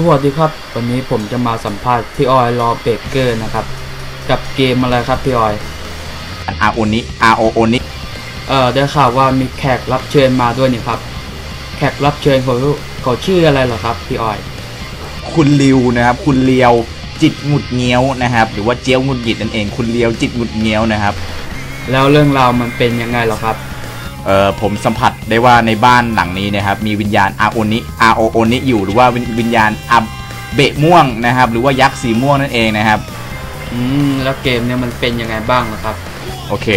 สวัสดีครับ วันนี้ผมจะมาสัมภาษณ์พี่ออยรอเบเกอร์นะครับ กับเกมอะไรครับพี่ออยอาโอนิอาโอโอนิเอ่อได้ข่าวว่ามีแขกรับเชิญมาด้วยนี่ครับ แขกรับเชิญเขาเขาชื่ออะไรเหรอครับพี่ออย คุณลิวนะครับ คุณเลียวจิตหงุดเงี้ยวนะครับ หรือว่าเจียวหงุดหงิดนั่นเอง คุณเลียวจิตหงุดเงี้ยวนะครับ แล้วเรื่องราวมันเป็นยังไงเหรอครับ เอ่อผมสัมผัสได้ว่าในบ้านหลังนี้นะครับมีวิญญาณอาโอนิอาโอโอนิอยู่หรือว่าวิญวิญญาณอับเบะม่วงนะครับ หรือว่ายักษ์สีม่วงนั่นเองนะครับอืมแล้วเกมเนี่ยมันเป็นยังไงบ้างเหรอครับ โอเค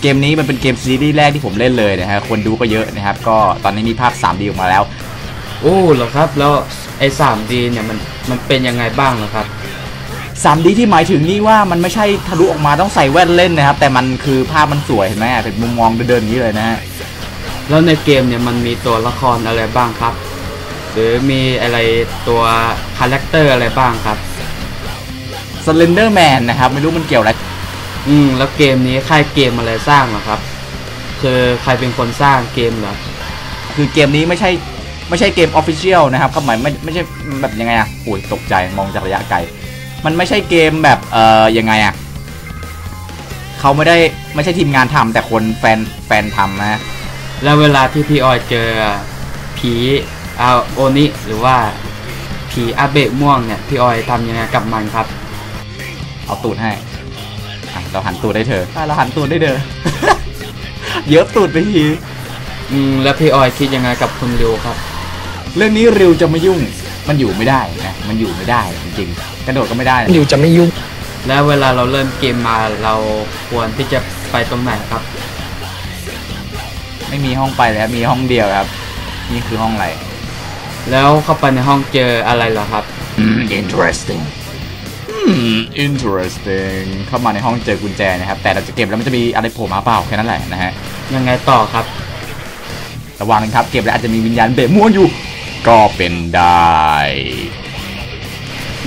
เกมนี้มันเป็นเกมซีรีส์แรกที่ผมเล่นเลยนะฮะคนดูก็เยอะนะครับ ก็ตอนนี้มีภาพ 3D ออกมาแล้ว โอ้เหรอครับ แล้วไอ้ 3D เนี่ยมันมันเป็นยังไงบ้างเหรอครับ 3D ที่หมายถึงนี่ว่ามันไม่ใช่ทะลุออกมาต้องใส่แว่นเล่นนะครับ แต่มันคือภาพมันสวยเห็นไหมถึงมุมมองเดินๆอย่างนี้เลยนะฮะแล้วในเกมเนี่ยมันมีตัวละครอะไรบ้างครับ หรือมีอะไรตัวคาแรคเตอร์อะไรบ้างครับสเลนเดอร์แมนนะครับ ไม่รู้มันเกี่ยวอะไรอืมแล้วเกมนี้ค่ายเกมอะไรสร้างเหรอครับ คือใครเป็นคนสร้างเกมเหรอคือเกมนี้ไม่ใช่ไม่ใช่เกมออฟฟิเชียลนะครับก็หมายไม่ไม่ใช่แบบยังไงอะโอ้ยตกใจมองจากระยะไกล มันไม่ใช่เกมแบบเอ่อยังไงอะเขาไม่ได้ไม่ใช่ทีมงานทำแต่คนแฟนแฟนทำนะ แล้วเวลาที่พี่ออยเจอผีอาโอนิหรือว่าผีอาเบะม่วงเนี่ย พี่ออยทำยังไงกับมันครับ เอาตูดให้อะเราหันตูดได้เธออะเราหันตูดได้เธอเยอะตูดไปทีอืมแล้วพี่ออยคิดยังไงกับคุณริวครับ เรื่องนี้ริวจะไม่ยุ่ง มันอยู่ไม่ได้นะมันอยู่ไม่ได้จริงๆกระโดดก็ไม่ได้นะนิวจะไม่ยุ่งแล้วเวลาเราเริ่มเกมมาเราควรที่จะไปตรงไหนครับ ไม่มีห้องไปเลยครับมีห้องเดียวครับ นี่คือห้องอะไรแล้วเข้าไปในห้องเจออะไรเหรอครับ อืม interesting อืม interesting เข้ามาในห้องเจอกุญแจนะครับ แต่เราจะเก็บแล้วมันจะมีอะไรโผล่มาเปล่าแค่นั้นแหละนะฮะยังไงต่อครับ ระวังนะครับ เก็บแล้วอาจจะมีวิญญาณเบะม่วงอยู่ ก็เป็นได้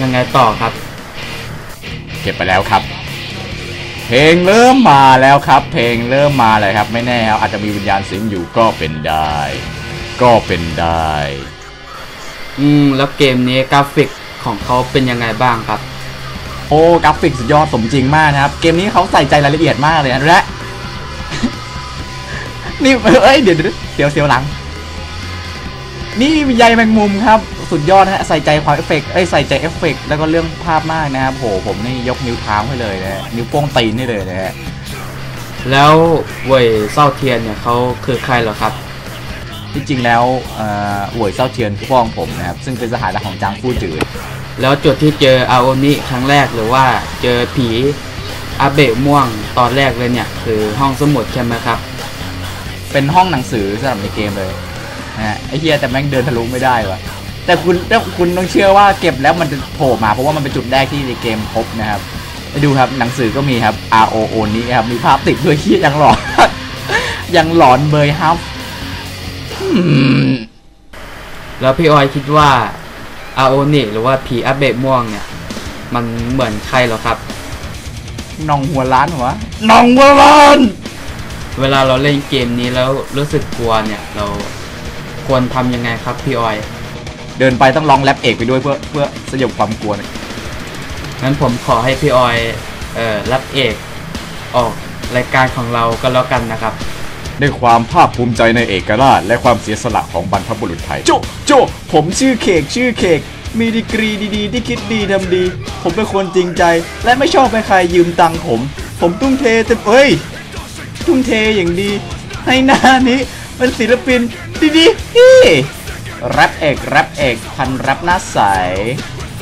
ยังไงต่อครับ เก็บไปแล้วครับ เพลงเริ่มมาแล้วครับ เพลงเริ่มมาเลยครับ ไม่แน่ครับอาจจะมีวิญญาณสิงอยู่ก็เป็นได้ ก็เป็นได้ อืมแล้วเกมนี้กราฟิกของเขาเป็นยังไงบ้างครับ โอ้กราฟิกสุดยอดสมจริงมากนะครับ เกมนี้เขาใส่ใจรายละเอียดมากเลยนะและนี่เอ้ยเดี๋ยวเดี๋ยวเสียวเสียวหลัง นี่มีใยแมงมุมครับ สุดยอดนะฮะใส่ใจความเอฟเฟกต์เอ้ยใส่ใจเอฟเฟกต์แล้วก็เรื่องภาพมากนะครับโหผมนี่ยกนิ้วเท้าให้เลยนะฮะนิ้วโป้งตีนให้เลยนะฮะแล้วเว่ยเศร้าเทียนเนี่ยเขาคือใครเหรอครับ ที่จริงแล้วเอ่อหวยเศร้าเทียนคือพ่อของผมนะครับ ซึ่งเป็นสหายรักของจางฟู่จืดแล้วจุดที่เจออาโอนิครั้งแรกหรือว่าเจอผีอาเบะม่วงตอนแรกเลยเนี่ย คือห้องสมุดใช่ไหมครับ เป็นห้องหนังสือสำหรับในเกมเลย นะฮะไอ้เฮียแต่แม่งเดินทะลุไม่ได้วะแต่คุณแต่คุณต้องเชื่อว่าเก็บแล้วมันจะโผล่มาเพราะว่ามันเป็นจุดแรกที่ในเกมพบนะครับไปดูครับหนังสือก็มีครับ R O O นี้ครับมีภาพติดด้วยเฮียยังหลอนยังหลอนเบยครับอืมแล้วพี่ออยคิดว่าอาโอนิหรือว่าผีอาเบะม่วงเนี่ย มันเหมือนใครเหรอครับน้องหัวล้านหัวน้องหัวล้าน เวลาเราเล่นเกมนี้แล้วรู้สึกกลัวเนี่ยเรา ควรทำยังไงครับพี่ออย เดินไปต้องร้องแรปเอกไปด้วยเพื่อเพื่อสยบความกลัวหน่อยงั้นผมขอให้พี่ออยเอ่อรับเอกออกรายการของเราก็แล้วกันนะครับ ด้วยความภาคภูมิใจในเอกราช และความเสียสละของบรรพบุรุษไทย โจโจผมชื่อเขกชื่อเขก มีดีกรีดีๆ ที่คิดดีทำดี ผมเป็นคนจริงใจ และไม่ชอบให้ใครยืมตังค์ผม ผมตุ้มเทเต็มเอ้ย ทุ่มเทอย่างดี ให้หน้านี้เป็นศิลปิน ดีๆนี่แรปเอกแรปเอกพันแรปหน้าใส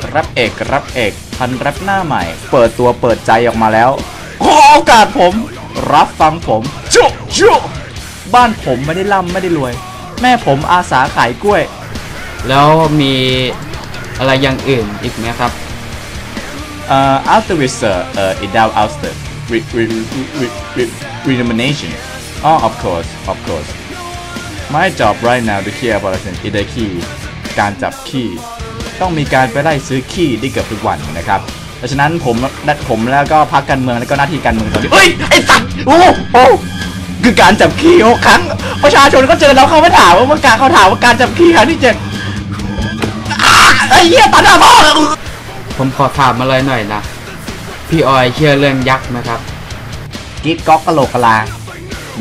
แรปเอกแรปเอกพันแรปหน้าใหม่ เปิดตัวเปิดใจออกมาแล้วขอโอกาสผม รับฟังผมจโจบ้านผมไม่ได้ร่ำไม่ได้รวย แม่ผมอาสาขายกล้วย แล้วมีอะไรอย่างอื่นอีกไหมครับ เอ่อ after with uh, uh, it down after re re re re remuneration oh of course of course my job right now to care about the i d e key การจับขี้ ต้องมีการไปไล่ซื้อขี้ได้เกือบทุกวันนะครับเพราะฉะนั้นผมและผมแล้วก็พักการเมืองแล้วก็หน้าที่การเมืองตอนนี้เฮ้ยไอ้สัตว์โอ้โอ้คือการจับขี้โอ้ครั้ง ประชาชนก็เจอแล้วเขาไม่ถามว่าเมื่อการเขาถามว่าการจับขี้ครั้งที่เจ็ดอ่าเอ้ยเหี้ยตัดหน้าพ่อผมขอถามอะไรหน่อยนะ พี่ออยเชื่อเรื่องยักษ์ไหมครับ กิ๊กก๊อกกะโหลกกะลา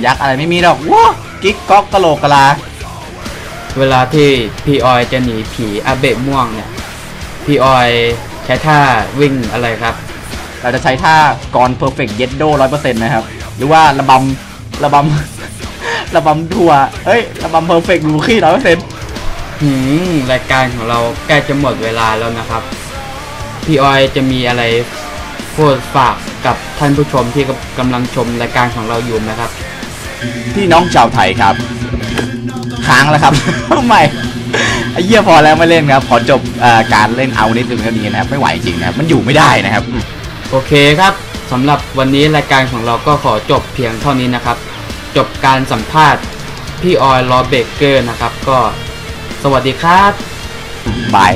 ยักษ์อะไรไม่มีหรอกว้า กิ๊กก๊อกกะโหลกกะลา เวลาที่พี่ออยจะหนีผีอาเบะม่วงเนี่ย พี่ออยใช้ท่าวิ่งอะไรครับ เราจะใช้ท่ากรเพอร์เฟกต์เยดโดร้อยเปอร์เซ็นต์นะครับ หรือว่าระบำระบำ ระบำทัวร์เฮ้ย ระบำเพอร์เฟกต์ลูคี้ร้อยเปอร์เซ็นต์หืมรายการของเราใกล้จะหมดเวลาแล้วนะครับ พี่ออยจะมีอะไรพูดฝากกับท่านผู้ชมที่กำลังชมรายการของเราอยู่ไหมครับ พี่น้องชาวไทยครับ ค้างแล้วครับไม่ไอ้เหี้ยพอแล้วไม่เล่นครับขอจบเอ่อการเล่นเอานิดนึงเท่านี้นะครับไม่ไหวจริงนะครับมันอยู่ไม่ได้นะครับ โอเคครับสำหรับวันนี้รายการของเราก็ขอจบเพียงเท่านี้นะครับ จบการสัมภาษณ์พี่ออยลอเบเกอร์นะครับ ก็สวัสดีครับบาย